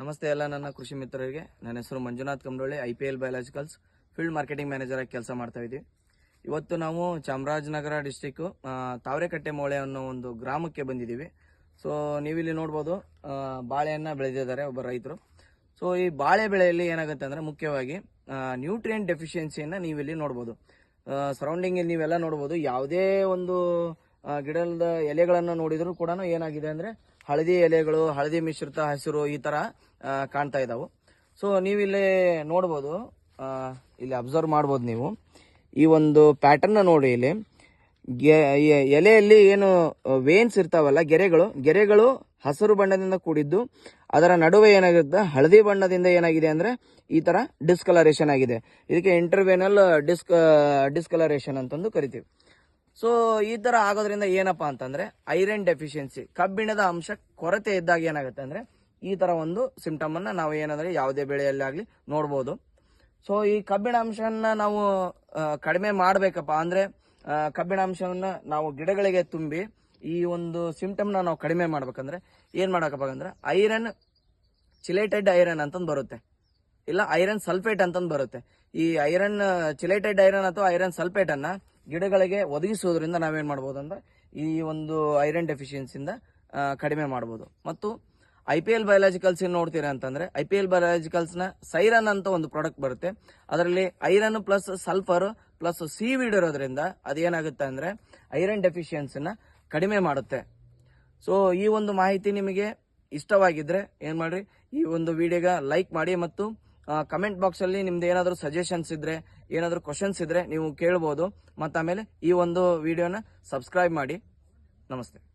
ನಮಸ್ತೆ ಎಲ್ಲ ನನ್ನ ಕೃಷಿ ಮಿತ್ರರಿಗೆ. ನನ್ನ ಹೆಸರು Manjunath Kambalolli I P L biologicals field marketing manager ಆಗಿ ಕೆಲಸ ಮಾಡ್ತಾ ಇದ್ದೀವಿ ಇವತ್ತು ನಾವು ಚಾಮರಾಜನಗರ ಡಿಸ್ಟಿಕ್ಕು ತಾವರೆಕಟ್ಟೆ ಮೋಳೆ ಅನ್ನೋ ಒಂದು ಗ್ರಾಮಕ್ಕೆ ಬಂದಿದ್ದೀವಿ. ಸೊ ನೀವಿಲ್ಲಿ ನೋಡ್ಬೋದು ಬಾಳೆಯನ್ನು ಬೆಳೆದಿದ್ದಾರೆ ಒಬ್ಬ ರೈತರು. ಸೊ ಈ ಬಾಳೆ ಬೆಳೆಯಲ್ಲಿ ಏನಾಗುತ್ತೆ ಅಂದರೆ ಮುಖ್ಯವಾಗಿ ನ್ಯೂಟ್ರಿಯೆಂಟ್ ಡೆಫಿಷಿಯನ್ಸಿಯನ್ನು ನೀವಿಲ್ಲಿ ನೋಡ್ಬೋದು. ಸರೌಂಡಿಂಗಲ್ಲಿ ನೀವೆಲ್ಲ ನೋಡ್ಬೋದು, ಯಾವುದೇ ಒಂದು ಗಿಡದ ಎಲೆಗಳನ್ನು ನೋಡಿದ್ರು ಕೂಡ ಏನಾಗಿದೆ ಅಂದ್ರೆ ಹಳದಿ ಎಲೆಗಳು, ಹಳದಿ ಮಿಶ್ರಿತ ಹಸಿರು ಈ ತರ ಕಾಣ್ತಾ ಇದ್ದಾವೆ ಸೊ ನೀವಿಲ್ಲಿ ನೋಡ್ಬೋದು ಇಲ್ಲಿ ಅಬ್ಸರ್ವ್ ಮಾಡ್ಬೋದು ನೀವು. ಈ ಒಂದು ಪ್ಯಾಟರ್ನ್ ನೋಡಿ ಇಲ್ಲಿ. ಎಲೆಯಲ್ಲಿ ಏನು ವೇನ್ಸ್ ಇರ್ತಾವಲ್ಲ, ಗೆರೆಗಳು ಗೆರೆಗಳು ಹಸಿರು ಬಣ್ಣದಿಂದ ಕೂಡಿದ್ದು, ಅದರ ನಡುವೆ ಏನಾಗಿರುತ್ತೆ, ಹಳದಿ ಬಣ್ಣದಿಂದ ಏನಾಗಿದೆ ಅಂದ್ರೆ ಈ ತರ ಡಿಸ್ಕಲರೇಷನ್ ಆಗಿದೆ. ಇದಕ್ಕೆ ಇಂಟರ್ವೇನಲ್ ಡಿಸ್ಕ ಡಿಸ್ಕಲರೇಷನ್ ಅಂತಂದು ಕರಿತೀವಿ. ಸೊ ಈ ತರ ಆಗೋದ್ರಿಂದ ಏನಪ್ಪಾ ಅಂತಂದ್ರೆ ಐರನ್ ಡೆಫಿಷಿಯನ್ಸಿ ಕಬ್ಬಿಣದ ಅಂಶ ಕೊರತೆ ಇದ್ದಾಗ ಏನಾಗುತ್ತೆ ಅಂದ್ರೆ, ಈ ತರ ಒಂದು ಸಿಂಪ್ಟಮ್ ಅನ್ನ ನಾವು ಏನಂದ್ರೆ ಯಾವುದೇ ಬೆಳೆಯಲ್ಲಿ ಆಗ್ಲಿ ನೋಡ್ಬೋದು. ಸೊ ಈ ಕಬ್ಬಿಣ ಅಂಶವನ್ನ ನಾವು ಕಡಿಮೆ ಮಾಡ್ಬೇಕಪ್ಪ ಅಂದ್ರೆ ಕಬ್ಬಿಣ ಅಂಶವನ್ನ ನಾವು ಗಿಡಗಳಿಗೆ ತುಂಬಿ ಈ ಒಂದು ಸಿಂಪ್ಟಮ್ನ ನಾವು ಕಡಿಮೆ ಮಾಡ್ಬೇಕಂದ್ರೆ ಏನ್ ಮಾಡಕಪ್ಪ ಅಂದ್ರೆ ಐರನ್ ಚಿಲೇಟೆಡ್ ಐರನ್ ಅಂತಂದು ಬರುತ್ತೆ. ಇಲ್ಲ ಐರನ್ ಸಲ್ಫೇಟ್ ಅಂತಂದು ಬರುತ್ತೆ. ಈ ಐರನ್ ಚಿಲೇಟೆಡ್ ಐರನ್ ಅಥವಾ ಐರನ್ ಸಲ್ಫೇಟ್ ಅನ್ನ ಗಿಡಗಳಿಗೆ ಒದಗಿಸುವುದರಿಂದ ನಾವೇನ್ ಮಾಡ್ಬೋದು ಅಂದರೆ ಈ ಒಂದು ಐರನ್ ಡೆಫಿಷಿಯನ್ಸಿಂದ ಕಡಿಮೆ ಮಾಡ್ಬೋದು. ಮತ್ತು ಐ ಪಿ ಎಲ್ ಬಯಾಲಜಿಕಲ್ಸ್ ಏನ್ ನೋಡ್ತೀರಾ ಅಂತಂದ್ರೆ ಐ ಪಿ ಎಲ್ ಬಯಾಲಜಿಕಲ್ಸ್ನ ಸೈರನ್ ಅಂತ ಒಂದು ಪ್ರಾಡಕ್ಟ್ ಬರುತ್ತೆ. ಅದರಲ್ಲಿ iron plus sulphur plus seaweed ಇರೋದ್ರಿಂದ ಅದೇನಾಗುತ್ತೆ ಅಂದ್ರೆ ಐರನ್ ಡೆಫಿಷಿಯನ್ಸಿನ ಕಡಿಮೆ ಮಾಡುತ್ತೆ. ಸೊ ಈ ಒಂದು ಮಾಹಿತಿ ನಿಮಗೆ ಇಷ್ಟವಾಗಿದ್ರೆ ಏನು ಮಾಡ್ರಿ, ಈ ಒಂದು ವಿಡಿಯೋಗ ಲೈಕ್ ಮಾಡಿ ಮತ್ತು ಕಮೆಂಟ್ ಬಾಕ್ಸ್ ಅಲ್ಲಿ ನಿಮ್ದು ಏನಾದರೂ ಸಜೆಷನ್ಸ್ ಇದ್ರೆ, ಏನಾದರೂ ಕ್ವಶನ್ಸ್ ಇದ್ರೆ ನೀವು ಕೇಳ್ಬೋದು. ಮತ್ತೆ ಆಮೇಲೆ ಈ ಒಂದು ವಿಡಿಯೋನ ಸಬ್ಸ್ಕ್ರೈಬ್ ಮಾಡಿ. ನಮಸ್ತೆ.